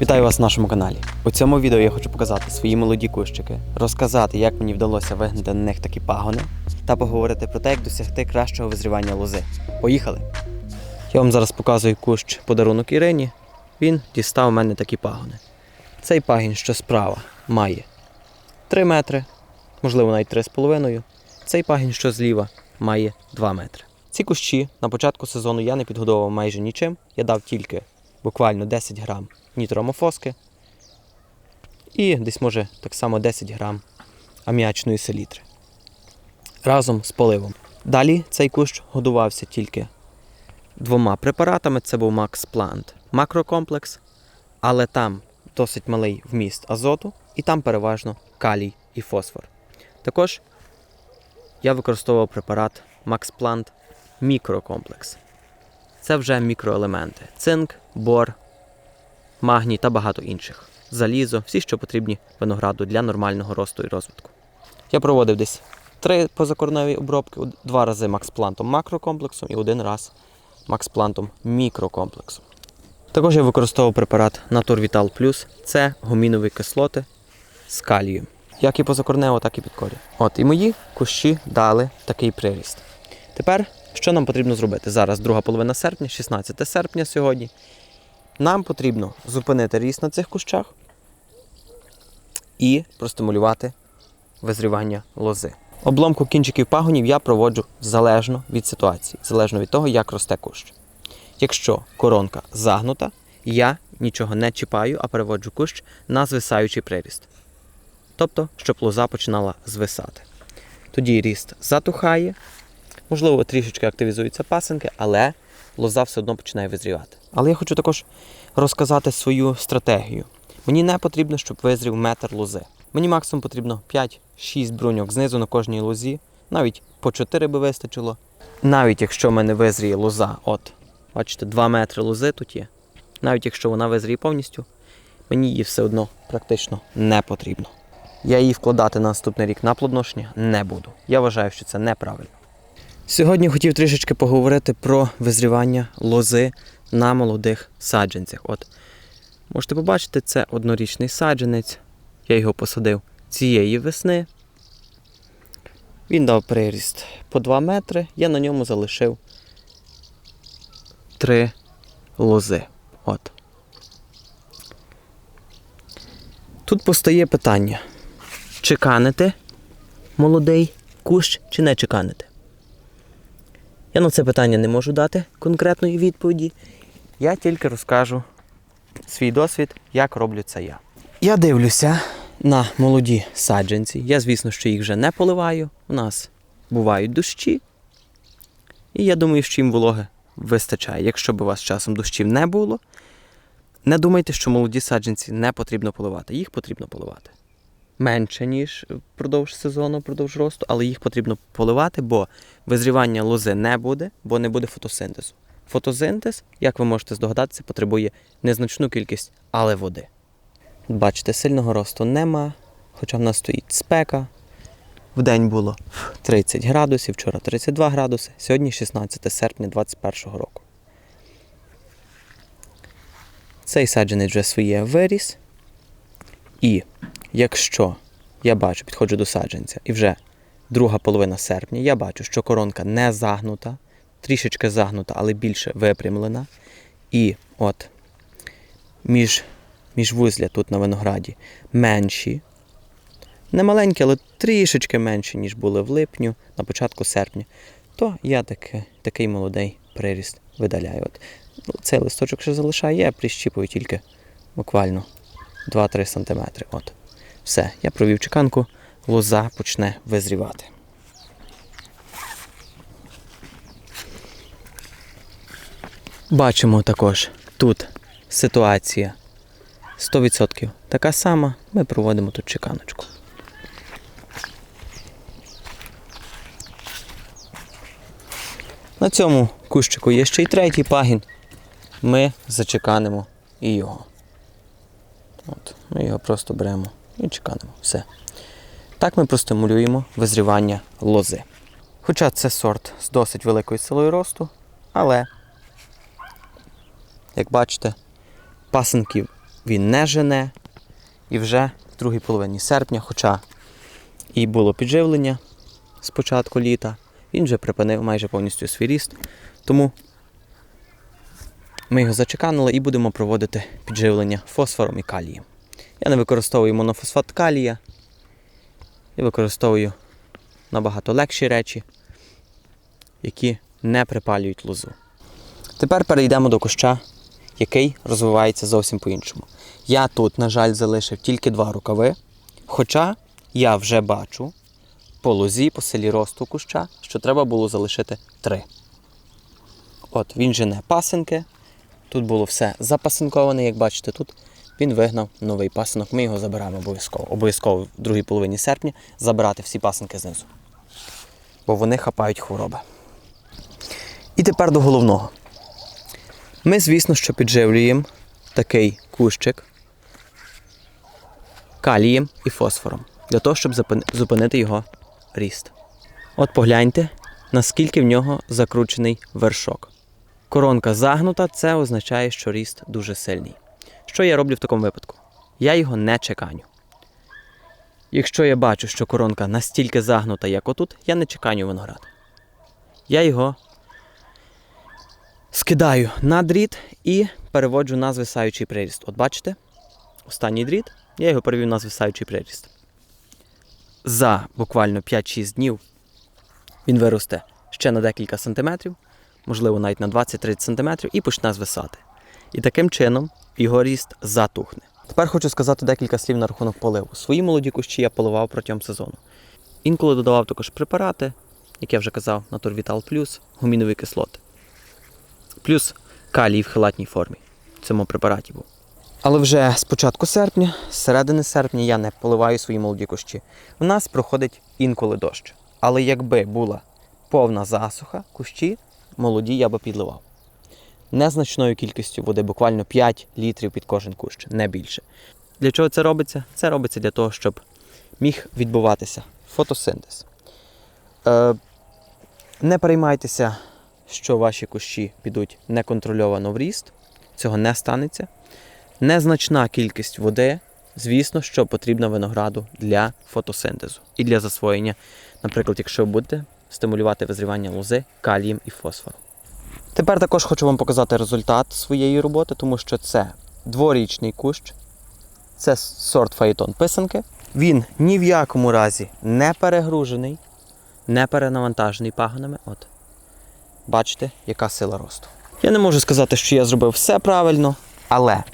Вітаю вас на нашому каналі. У цьому відео я хочу показати свої молоді кущики, розказати, як мені вдалося вигнати на них такі пагони, та поговорити про те, як досягти кращого визрівання лози. Поїхали! Я вам зараз показую кущ подарунок Ірині. Він дістав у мене такі пагони. Цей пагін, що справа, має 3 метри, можливо навіть 3,5. Цей пагін, що зліва, має 2 метри. Ці кущі на початку сезону я не підгодовував майже нічим. Я дав тільки буквально 10 грам нітромофоски і десь може так само 10 грам аміачної селітри разом з поливом. Далі цей кущ годувався тільки двома препаратами. Це був Max Plant макрокомплекс, але там досить малий вміст азоту, і там переважно калій і фосфор. Також я використовував препарат Max Plant мікрокомплекс. Це вже мікроелементи: цинк, бор, магній та багато інших. Залізо, всі, що потрібні винограду для нормального росту і розвитку. Я проводив десь три позакорневі обробки, два рази максплантом макрокомплексом і один раз максплантом мікрокомплексом. Також я використовував препарат Naturvital Plus. Це гомінові кислоти з калієм. Як і позакорнево, так і під корінь. От і мої кущі дали такий приріст. Тепер що нам потрібно зробити? Зараз друга половина серпня, 16 серпня сьогодні. Нам потрібно зупинити ріст на цих кущах і простимулювати визрівання лози. Обломку кінчиків пагонів я проводжу залежно від ситуації, залежно від того, як росте кущ. Якщо коронка загнута, я нічого не чіпаю, а переводжу кущ на звисаючий приріст. Тобто, щоб лоза починала звисати. Тоді ріст затухає, можливо, трішечки активізуються пасинки, але лоза все одно починає визрівати. Але я хочу також розказати свою стратегію. Мені не потрібно, щоб визрів метр лози. Мені максимум потрібно 5-6 бруньок знизу на кожній лозі, навіть по 4 би вистачило. Навіть якщо в мене визріє лоза, от, бачите, 2 метри лози тут є. Навіть якщо вона визріє повністю, мені її все одно практично не потрібно. Я її вкладати на наступний рік на плодоношення не буду. Я вважаю, що це неправильно. Сьогодні хотів трішечки поговорити про визрівання лози на молодих саджанцях. От можете побачити, це однорічний саджанець. Я його посадив цієї весни. Він дав приріст по 2 метри. Я на ньому залишив три лози. От. Тут постає питання: чеканити молодий кущ чи не чеканити? Я на це питання не можу дати конкретної відповіді. Я тільки розкажу свій досвід, як роблю це я. Я дивлюся на молоді саджанці. Я, звісно, що їх вже не поливаю. У нас бувають дощі. І я думаю, що їм вологи вистачає. Якщо б у вас часом дощів не було, не думайте, що молоді саджанці не потрібно поливати. Їх потрібно поливати. Менше, ніж впродовж сезону, впродовж росту, але їх потрібно поливати, бо визрівання лози не буде, бо не буде фотосинтезу. Фотосинтез, як ви можете здогадатися, потребує незначну кількість, але води. Бачите, сильного росту нема, хоча в нас стоїть спека. Вдень було 30 градусів, вчора 32 градуси, сьогодні 16 серпня 2021 року. Цей саджанець вже своє виріс. І якщо я бачу, підходжу до саджанця, і вже друга половина серпня, я бачу, що коронка не загнута, трішечки загнута, але більше випрямлена. І от між, міжвузля тут на винограді менші. Не маленькі, але трішечки менші, ніж були в липню, на початку серпня, то я таки, такий молодий приріст видаляю. От, ну, цей листочок ще залишаю, я прищіпую тільки буквально 2-3 см. От. Все, я провів чеканку, лоза почне визрівати. Бачимо також тут ситуація 100% така сама. Ми проводимо тут чеканочку. На цьому кущику є ще й третій пагін. Ми зачеканимо і його. От, ми його просто беремо і чеканемо. Все. Так ми простимулюємо визрівання лози. Хоча це сорт з досить великою силою росту, але, як бачите, пасинків він не жене. І вже в другій половині серпня, хоча і було підживлення з початку літа, він вже припинив майже повністю свій ріст. Тому ми його зачеканили і будемо проводити підживлення фосфором і калієм. Я не використовую монофосфат калія. Я використовую набагато легші речі, які не припалюють лозу. Тепер перейдемо до куща, який розвивається зовсім по-іншому. Я тут, на жаль, залишив тільки два рукави, хоча я вже бачу по лозі, по селі росту куща, що треба було залишити три. От, він жене пасинки. Тут було все запасинковане, як бачите, тут він вигнав новий пасинок. Ми його забираємо обов'язково. Обов'язково в другій половині серпня забирати всі пасинки знизу. Бо вони хапають хвороби. І тепер до головного. Ми, звісно, що підживлюємо такий кущик калієм і фосфором для того, щоб зупинити його ріст. От погляньте, наскільки в нього закручений вершок. Коронка загнута, це означає, що ріст дуже сильний. Що я роблю в такому випадку? Я його не чеканю. Якщо я бачу, що коронка настільки загнута, як отут, я не чеканю виноград. Я його скидаю на дріт і переводжу на звисаючий приріст. От бачите? Останній дріт, я його перевів на звисаючий приріст. За буквально 5-6 днів він виросте ще на декілька сантиметрів, можливо, навіть на 20-30 сантиметрів, і почне звисати. І таким чином його ріст затухне. Тепер хочу сказати декілька слів на рахунок поливу. Свої молоді кущі я поливав протягом сезону. Інколи додавав також препарати, як я вже казав, Натурвітал Плюс, гумінові кислоти. Плюс калій в хелатній формі. В цьому препараті був. Але вже з початку серпня, з середини серпня я не поливаю свої молоді кущі. У нас проходить інколи дощ. Але якби була повна засуха, кущі молоді я би підливав. Незначною кількістю води, буквально 5 літрів під кожен кущ, не більше. Для чого це робиться? Це робиться для того, щоб міг відбуватися фотосинтез. Е, не переймайтеся, що ваші кущі підуть неконтрольовано в ріст. Цього не станеться. Незначна кількість води, звісно, що потрібна винограду для фотосинтезу і для засвоєння, наприклад, якщо ви будете стимулювати визрівання лози калієм і фосфором. Тепер також хочу вам показати результат своєї роботи, тому що це дворічний кущ, це сорт фаєтон писанки. Він ні в якому разі не перегружений, не перенавантажений пагонами. От. Бачите, яка сила росту. Я не можу сказати, що я зробив все правильно, але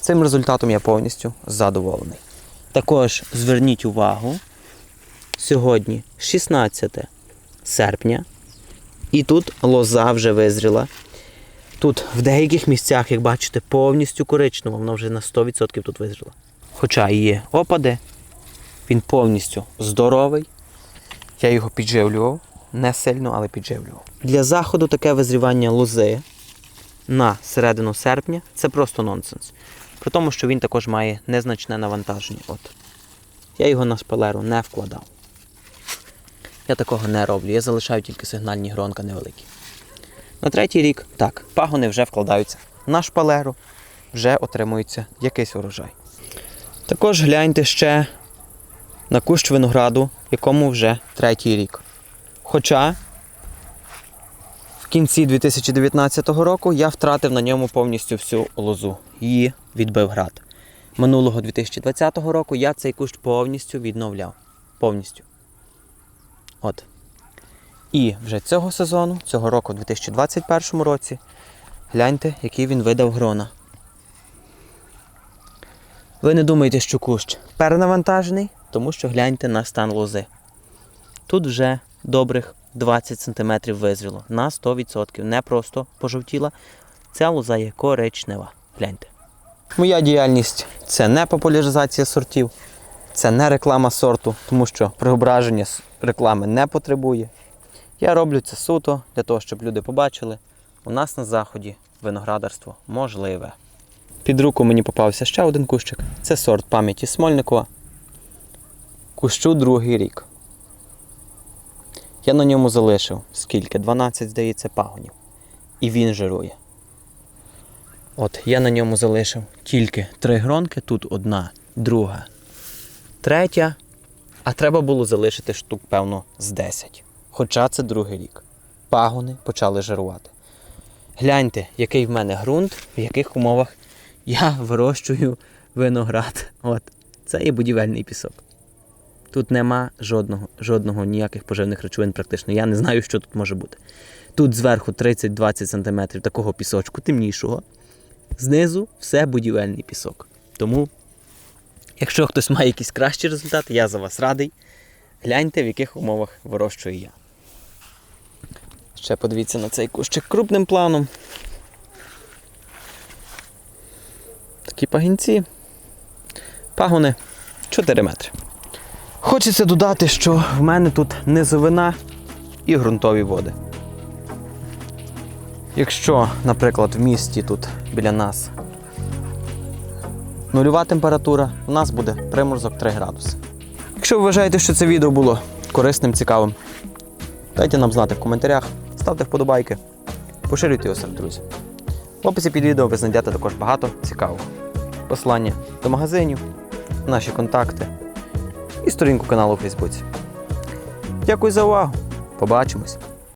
цим результатом я повністю задоволений. Також зверніть увагу, сьогодні 16 серпня, і тут лоза вже визріла. Тут в деяких місцях, як бачите, повністю коричнево, вона вже на 100% тут визріла. Хоча і є опади, він повністю здоровий. Я його підживлював, не сильно, але підживлював. Для заходу таке визрівання лози на середину серпня це просто нонсенс. При тому, що він також має незначне навантаження. От. Я його на шпалеру не вкладав. Я такого не роблю. Я залишаю тільки сигнальні гронка невеликі. На третій рік, так, пагони вже вкладаються на шпалеру, вже отримується якийсь урожай. Також гляньте ще на кущ винограду, якому вже третій рік. Хоча в кінці 2019 року я втратив на ньому повністю всю лозу. Її відбив град. Минулого 2020 року я цей кущ повністю відновляв. Повністю. От. І вже цього сезону, цього року, у 2021 році, гляньте, який він видав грона. Ви не думаєте, що кущ перенавантажений, тому що гляньте на стан лози. Тут вже добрих 20 см визріло на 100%. Не просто пожовтіла. Ця лоза є коричнева. Гляньте. Моя діяльність це не популяризація сортів, це не реклама сорту, тому що преображення реклами не потребує. Я роблю це суто для того, щоб люди побачили, у нас на заході виноградарство можливе. Під руку мені попався ще один кущик. Це сорт пам'яті Смольникова. Кущу другий рік. Я на ньому залишив скільки? 12, здається, пагонів. І він жирує. От, я на ньому залишив тільки три гронки, тут одна, друга, третя. А треба було залишити штук, певно, з 10. Хоча це другий рік. Пагони почали жирувати. Гляньте, який в мене ґрунт, в яких умовах я вирощую виноград. От, це і будівельний пісок. Тут нема жодного, жодного ніяких поживних речовин практично. Я не знаю, що тут може бути. Тут зверху 30-20 см такого пісочку темнішого. Знизу все будівельний пісок. Тому, якщо хтось має якісь кращі результати, я за вас радий. Гляньте, в яких умовах вирощую я. Ще подивіться на цей кущик крупним планом. Такі пагінці. Пагони 4 метри. Хочеться додати, що в мене тут низовина і ґрунтові води. Якщо, наприклад, в місті тут біля нас нульова температура, у нас буде приморозок 3 градуси. Якщо ви вважаєте, що це відео було корисним, цікавим, дайте нам знати в коментарях, ставте вподобайки, поширюйте його серед друзів. В описі під відео ви знайдете також багато цікавого. Посилання до магазинів, наші контакти і сторінку каналу у Фейсбуці. Дякую за увагу. Побачимось!